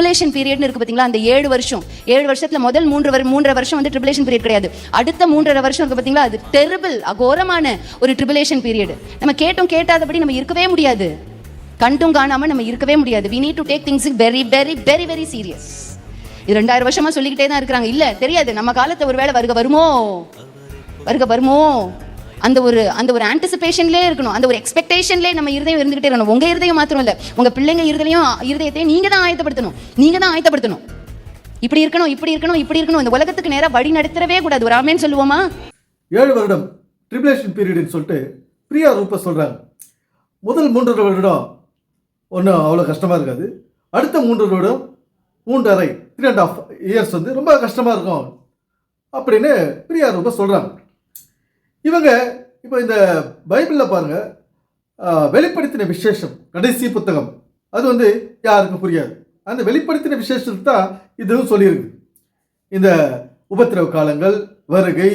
Tribulation பீரியட்னு இருக்கு பார்த்தீங்களா அந்த ஏழு வருஷம். ஏழு வருஷத்துல முதல் மூன்று வரு- மூன்றரை வருஷம் வந்து ட்ரிபிளேஷன் பீரியட் கிடையாது. அடுத்த மூன்றரை வருஷம் இருக்கு பார்த்தீங்களா அது டெரிபிள் அகோரமான ஒரு ட்ரிபிளேஷன் பீரியட் நம்ம கேட்டோம் கேட்டாதபடி நம்ம இருக்கவே முடியாது. கண்டும் காணாம நம்ம இருக்கவே முடியாது. We need to take things very very very very serious இது ரெண்டாயிரம் வருஷமா சொல்லிக்கிட்டே தான் இருக்கிறாங்க. இல்ல தெரியாது. நம்ம காலத்துல ஒருவேளை வருக வருமோ? வருக வருமோ? அந்த ஒரு அந்த ஒரு ஆன்டிசிபேஷன்லேயே இருக்கணும். அந்த ஒரு எக்ஸ்பெக்டேஷன்லேயே நம்ம இருதயம் இருந்துகிட்டே இருக்கணும். உங்கள் இருதயம் மாத்திரம் இல்லை. உங்கள் பிள்ளைங்க இருதயம் இருதயத்தையும் நீங்கள் தான் ஆயத்தப்படுத்தணும். நீங்கள் தான் ஆயத்தப்படுத்தணும். இப்படி இருக்கணும் இப்படி இருக்கணும் இப்படி இருக்கணும். இந்த உலகத்துக்கு நேராக வழி நடத்தவே கூடாது. ஒரு ஆமேன்னு சொல்லுவோமா? ஏழு வருடம் ட்ரிபிளேஷன் பீரியட்னு சொல்லிட்டு பிரியா ரூப சொல்கிறாங்க முதல் மூன்றரை வருடம் ஒன்றும் அவ்வளோ கஷ்டமாக இருக்காது. அடுத்த மூன்று வருடம் மூன்றரை த்ரீ அண்ட் ஆஃப் இயர்ஸ் வந்து ரொம்ப கஷ்டமாக இருக்கும் அப்படின்னு பிரியா ரூப சொல்கிறாங்க இவங்க இப்போ இந்த பைபிளில் பாருங்கள் வெளிப்படுத்தின விசேஷம் கடைசி புத்தகம். அது வந்து யாருக்கும் புரியாது. அந்த வெளிப்படுத்தின விசேஷத்தை தான் இதுவும் சொல்லியிருக்கு. இந்த உபத்திரவ காலங்கள் வருகை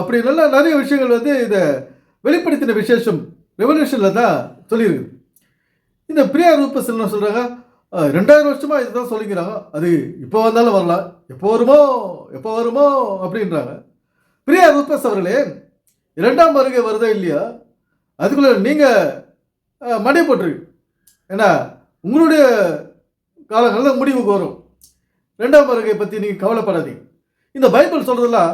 அப்படி நல்லா நிறைய விஷயங்கள் வந்து இந்த வெளிப்படுத்தின விசேஷம் ரெவல்யூஷனில் தான் சொல்லியிருக்கு. இந்த பிரியா ரூபஸ் என்ன சொல்கிறாங்க ரெண்டாயிரம் வருஷமாக இதுதான் சொல்லிக்கிறாங்க. அது இப்போ வந்தாலும் வரலாம். எப்போ வருமோ எப்போ வருமோ அப்படின்றாங்க. பிரியா ரூபஸ் அவர்களே இரண்டாம் வருகை வருதா இல்லையா? அதுக்குள்ளே நீங்கள் மடை போட்டுருக்கு ஏன்னா உங்களுடைய காலங்களில் முடிவுக்கு வரும் ரெண்டாம் வருகை பற்றி நீங்கள் கவலைப்படாதீங்க. இந்த பைபிள் சொல்கிறதெல்லாம்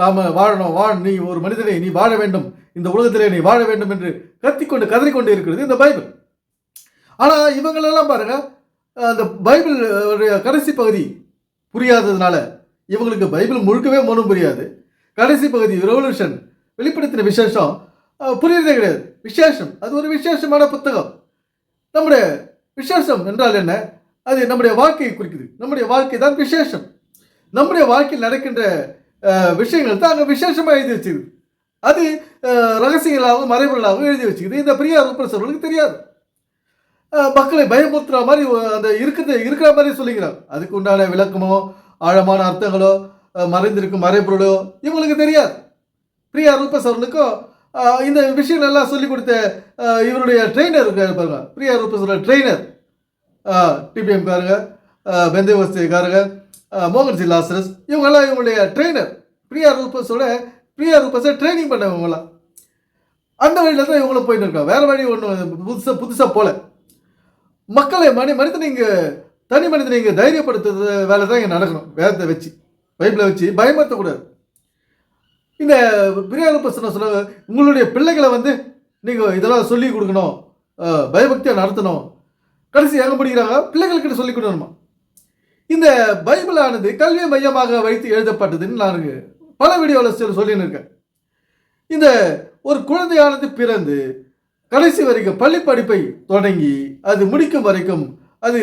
நாம வாழணும். வாழ நீ ஒரு மனிதனை நீ வாழ வேண்டும். இந்த உலகத்திலே நீ வாழ வேண்டும் என்று கத்திக்கொண்டு கதறிக்கொண்டு இருக்கிறது இந்த பைபிள். ஆனால் இவங்களெல்லாம் பாருங்க அந்த பைபிள் கடைசி பகுதி புரியாததுனால இவங்களுக்கு பைபிள் முழுக்கவே மனம் புரியாது. கடைசி பகுதி ரெவல்யூஷன் வெளிப்படுத்தின விசேஷம் புரியுறதே கிடையாது. விசேஷம் அது ஒரு விசேஷமான புத்தகம். நம்முடைய விசேஷம் என்றால் என்ன? அது நம்முடைய வாழ்க்கையை குறிக்குது. நம்முடைய வாழ்க்கை தான் விசேஷம். நம்முடைய வாழ்க்கையில் நடக்கின்ற விஷயங்கள் தான் அங்கே விசேஷமாக எழுதி வச்சுக்குது அது ரகசியங்களாகவும் மறைபொருளாகவும் எழுதி வச்சுக்குது இந்த பெரியார் ரூபரஸ் தெரியாது. மக்களை பயமுறுத்துற மாதிரி அந்த இருக்கிறது இருக்கிற மாதிரி சொல்லிக்கிறார். அதுக்கு உண்டான விளக்கமோ ஆழமான அர்த்தங்களோ மறைந்திருக்கும் மறைபொருளோ இவங்களுக்கு தெரியாது. பிரியா ரூபஸ் அவர்களுக்கும் இந்த விஷயங்கள் எல்லாம் சொல்லிக் கொடுத்த இவருடைய ட்ரெயினர் இருக்காரு பாருங்க. பிரியா ரூபஸோட ட்ரெயினர் டிபிஎம் காரங்க பெந்தேவஸ்தேக்காரங்க மோகன் சி. லாசரஸ் இவங்கெல்லாம் இவங்களுடைய ட்ரெயினர் பிரியா ரூபஸோட பிரியா ரூபஸை ட்ரைனிங் பண்ணவங்களாம். அந்த வழியில் தான் இவங்களும் போயிட்டு இருக்கோம் வேறு வழி ஒன்றும் புதுசாக புதுசாக போல. மக்களை மனி மனிதனை இங்கே தனி மனிதனை இங்கே தைரியப்படுத்துறது வேலை தான் இங்கே நடக்கணும். வேதத்தை வச்சு பைபிளை வச்சு பயமுறுத்தக்கூடாது இந்த பிரியா சொல்ல உங்களுடைய பிள்ளைகளை வந்து நீங்கள் இதெல்லாம் சொல்லி கொடுக்கணும் பயபக்தியாக நடத்தணும். கடைசி எங்கே படிக்கிறாங்க? பிள்ளைகள்கிட்ட சொல்லிக் கொடுக்கணுமா? இந்த பைபிளானது கல்வி மையமாக வைத்து எழுதப்பட்டதுன்னு நான் பல வீடியோவில் சொல்லின்னு இருக்கேன். இந்த ஒரு குழந்தையானது பிறந்து கடைசி வரைக்கும் பள்ளி படிப்பை தொடங்கி அது முடிக்கும் வரைக்கும் அது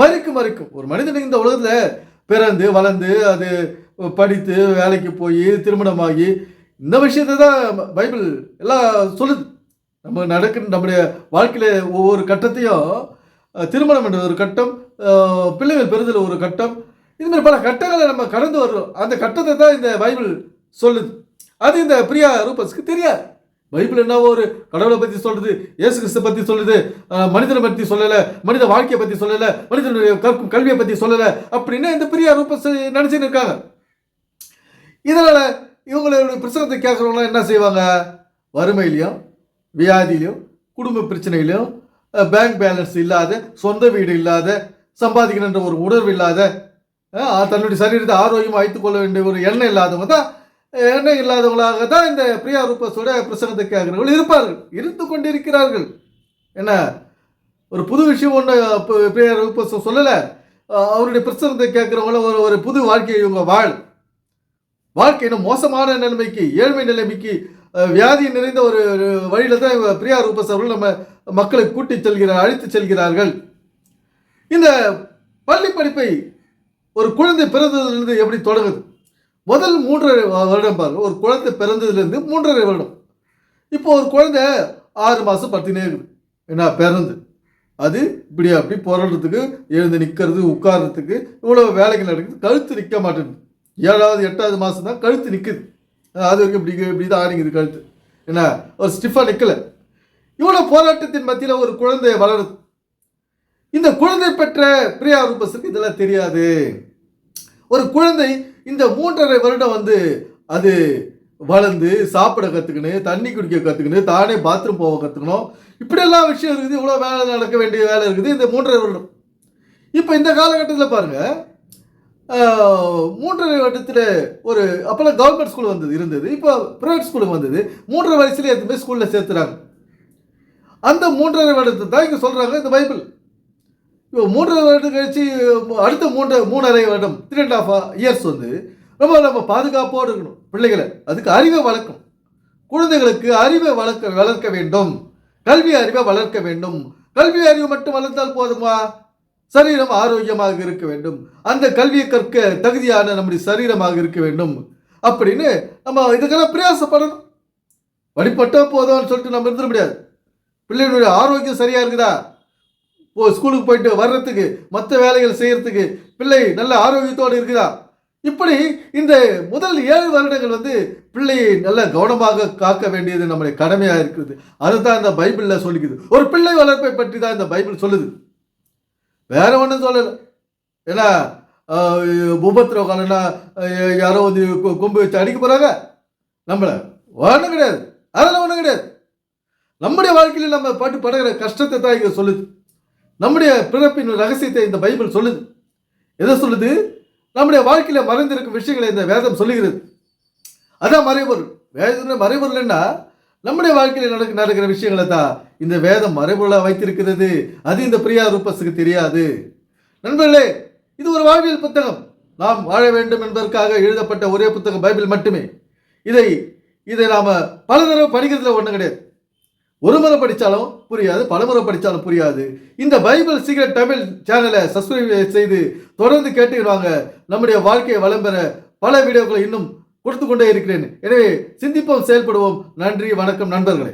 மறிக்கும் மறிக்கும் ஒரு மனிதன் இந்த உலகத்தில் பிறந்து வளர்ந்து அது படித்து வேலைக்கு போய் திருமணமாகி இந்த விஷயத்தை தான் பைபிள் எல்லாம் சொல்லுது. நம்ம நடக்கிற நம்முடைய வாழ்க்கையில் ஒவ்வொரு கட்டத்தையும் திருமணம் என்ற ஒரு கட்டம் பிள்ளைகள் பெறுதல் ஒரு கட்டம் இது மாதிரி பல கட்டங்களை நம்ம கடந்து வர்றோம். அந்த கட்டத்தை தான் இந்த பைபிள் சொல்லுது. அது இந்த பிரியா ரூபஸ்க்கு தெரியாது. பைபிள் என்ன ஒரு கடவுளை பற்றி சொல்கிறது இயேசு கிறிஸ்து பற்றி சொல்லுது மனிதனை பற்றி சொல்லலை மனித வாழ்க்கையை பற்றி சொல்லலை மனிதனுடைய கற்கும் கல்வியை பற்றி சொல்லலை அப்படின்னு இந்த பிரியா ரூபஸ் நினச்சின்னு இருக்காங்க. இதனால் இவங்களுடைய பிரச்சனத்தை கேட்குறவங்களாம் என்ன செய்வாங்க? வறுமையிலையும் வியாதியிலையும் குடும்ப பிரச்சனையிலையும் பேங்க் பேலன்ஸ் இல்லாத சொந்த வீடு இல்லாத சம்பாதிக்கணுன்ற ஒரு உணர்வு இல்லாத தன்னுடைய சரீரத்தை ஆரோக்கியமாக வைத்துக்கொள்ள வேண்டிய ஒரு எண்ணம் இல்லாதவங்க தான் எண்ணம் இல்லாதவங்களாக தான் இந்த பிரியா ரூபஸோட பிரசங்கத்தை கேட்குறவர்கள் இருப்பார்கள். இருந்து கொண்டிருக்கிறார்கள். என்ன? ஒரு புது விஷயம் ஒன்று பிரியா ரூபஸ் சொல்லலை. அவருடைய பிரசங்கத்தை கேட்குறவங்கள ஒரு ஒரு புது வாழ்க்கையை இவங்க வாழ் வாழ்க்கை மோசமான நிலைமைக்கு ஏழ்மை நிலைமைக்கு வியாதி நிறைந்த ஒரு வழியில தான் இவங்க பிரியா ரூபஸ் அவர்கள் நம்ம மக்களை கூட்டி செல்கிறார் அழைத்து செல்கிறார்கள். இந்த பள்ளி படிப்பை ஒரு குழந்தை பிறந்ததிலிருந்து எப்படி தொடங்குது? முதல் மூன்றரை வருடம் பாருங்க. ஒரு குழந்தை பிறந்ததுலேருந்து மூன்றரை வருடம். இப்போ ஒரு குழந்தை ஆறு மாதம் பத்தினே இருக்குது. என்ன பிறந்து. அது இப்படி அப்படி புரள்றதுக்கு எழுந்து நிற்கிறது உட்கார்றதுக்கு இவ்வளோ வேலைகள் நடக்குது. கழுத்து நிற்க மாட்டேங்குது. ஏழாவது எட்டாவது மாதம் தான் கழுத்து நிற்குது அது வரைக்கும் இப்படி இப்படி தான் ஆடிங்குது கழுத்து. என்ன? ஒரு ஸ்டிஃபாக நிற்கலை இவ்வளோ போராட்டத்தின் மத்தியில் ஒரு குழந்தை வளருது. இந்த குழந்தை பெற்ற பிரியா ரூபஸுக்கு இதெல்லாம் தெரியாது. ஒரு குழந்தை இந்த மூன்றரை வருடம் வந்து அது வளர்ந்து சாப்பிட கற்றுக்கணும் தண்ணி குடிக்க கற்றுக்கணும் தானே பாத்ரூம் போக கற்றுக்கணும் இப்படியெல்லாம் விஷயம் இருக்குது. இவ்வளோ வேலை நடக்க வேண்டிய வேலை இருக்குது. இந்த மூன்றரை வருடம். இப்போ இந்த காலகட்டத்தில் பாருங்கள் மூன்றரை வருடத்தில் ஒரு அப்போல்லாம் கவர்மெண்ட் ஸ்கூல் வந்தது இருந்தது. இப்போ ப்ரைவேட் ஸ்கூலுக்கு வந்தது. மூன்றரை வயசுலேயே எதுவுமே ஸ்கூலில் சேர்த்துறாங்க. அந்த மூன்றரை வருடத்தை தான் இங்கே சொல்கிறாங்க இந்த பைபிள். இப்போ மூன்றரை வருடம் கழிச்சு அடுத்த மூன்று மூணரை வருடம் த்ரீ அண்ட் ஆஃப் இயர்ஸ் வந்து ரொம்ப நம்ம பாதுகாப்போடு இருக்கணும். பிள்ளைகளை அதுக்கு அறிவை வளர்க்கணும். குழந்தைகளுக்கு அறிவை வளர்க்க வளர்க்க வேண்டும். கல்வி அறிவை வளர்க்க வேண்டும். கல்வி அறிவு மட்டும் வளர்த்தால் போதுமா? சரீரம் ஆரோக்கியமாக இருக்க வேண்டும். அந்த கல்வியை கற்க தகுதியான நம்முடைய சரீரமாக இருக்க வேண்டும். அப்படின்னு நம்ம இதுக்கெல்லாம் பிரயாசப்படணும். வழிபட்டா போதும்னு சொல்லிட்டு நம்ம இருந்துட முடியாது. பிள்ளைகளுடைய ஆரோக்கியம் சரியா இருக்குதா? ஓ ஸ்கூலுக்கு போயிட்டு வர்றதுக்கு மற்ற வேலைகள் செய்யறதுக்கு பிள்ளை நல்ல ஆரோக்கியத்தோடு இருக்குதா? இப்படி இந்த முதல் ஏழு வருடங்கள் வந்து பிள்ளையை நல்ல கவனமாக காக்க வேண்டியது நம்முடைய கடமையாக இருக்குது அதுதான் இந்த பைபிளில் சொல்லிக்குது. ஒரு பிள்ளை வளர்ப்பை பற்றி தான் இந்த பைபிள் சொல்லுது. வேற ஒன்றும் சொல்லலை. ஏன்னா ஆஹ், உபத்திரவ யாரோ வந்து கொம்பு வச்சு அடிக்க போகிறாங்க நம்மளை ஒன்றும் கிடையாது. அதெல்லாம் ஒன்றும் கிடையாது. நம்முடைய வாழ்க்கையில் நம்ம பாட்டு படுகிற கஷ்டத்தை தான் இங்கே சொல்லுது. நம்முடைய பிறப்பின் ரகசியத்தை இந்த பைபிள் சொல்லுது. எதை சொல்லுது? நம்முடைய வாழ்க்கையில் மறைந்திருக்கும் விஷயங்களை இந்த வேதம் சொல்லுகிறது. அதான் மறைபொருள். வேதம் மறைபொருள்னா நம்முடைய வாழ்க்கையில் நடக்க நடக்கிற விஷயங்களை தான் இந்த வேதம் மறைபொருளாக வைத்திருக்கிறது. அது இந்த பிரியா ரூபஸுக்கு தெரியாது. நண்பர்களே இது ஒரு வாழ்வியல் புத்தகம். நாம் வாழ வேண்டும் என்பதற்காக எழுதப்பட்ட ஒரே புத்தகம் பைபிள் மட்டுமே. இதை இதை நாம் பல தடவை படிக்கிறதுல ஒன்றும் கிடையாது. ஒரு முறை படித்தாலும் புரியாது பல முறை படித்தாலும் புரியாது. இந்த பைபிள் சீக்ரெட் தமிழ் சேனலை சப்ஸ்கிரைப் செய்து தொடர்ந்து கேட்டுவாங்க நம்முடைய வாழ்க்கையை வளம் பெற பல வீடியோக்களை இன்னும் கொடுத்து கொண்டே இருக்கிறேன். எனவே சிந்திப்போம் செயல்படுவோம். நன்றி வணக்கம் நண்பர்களே.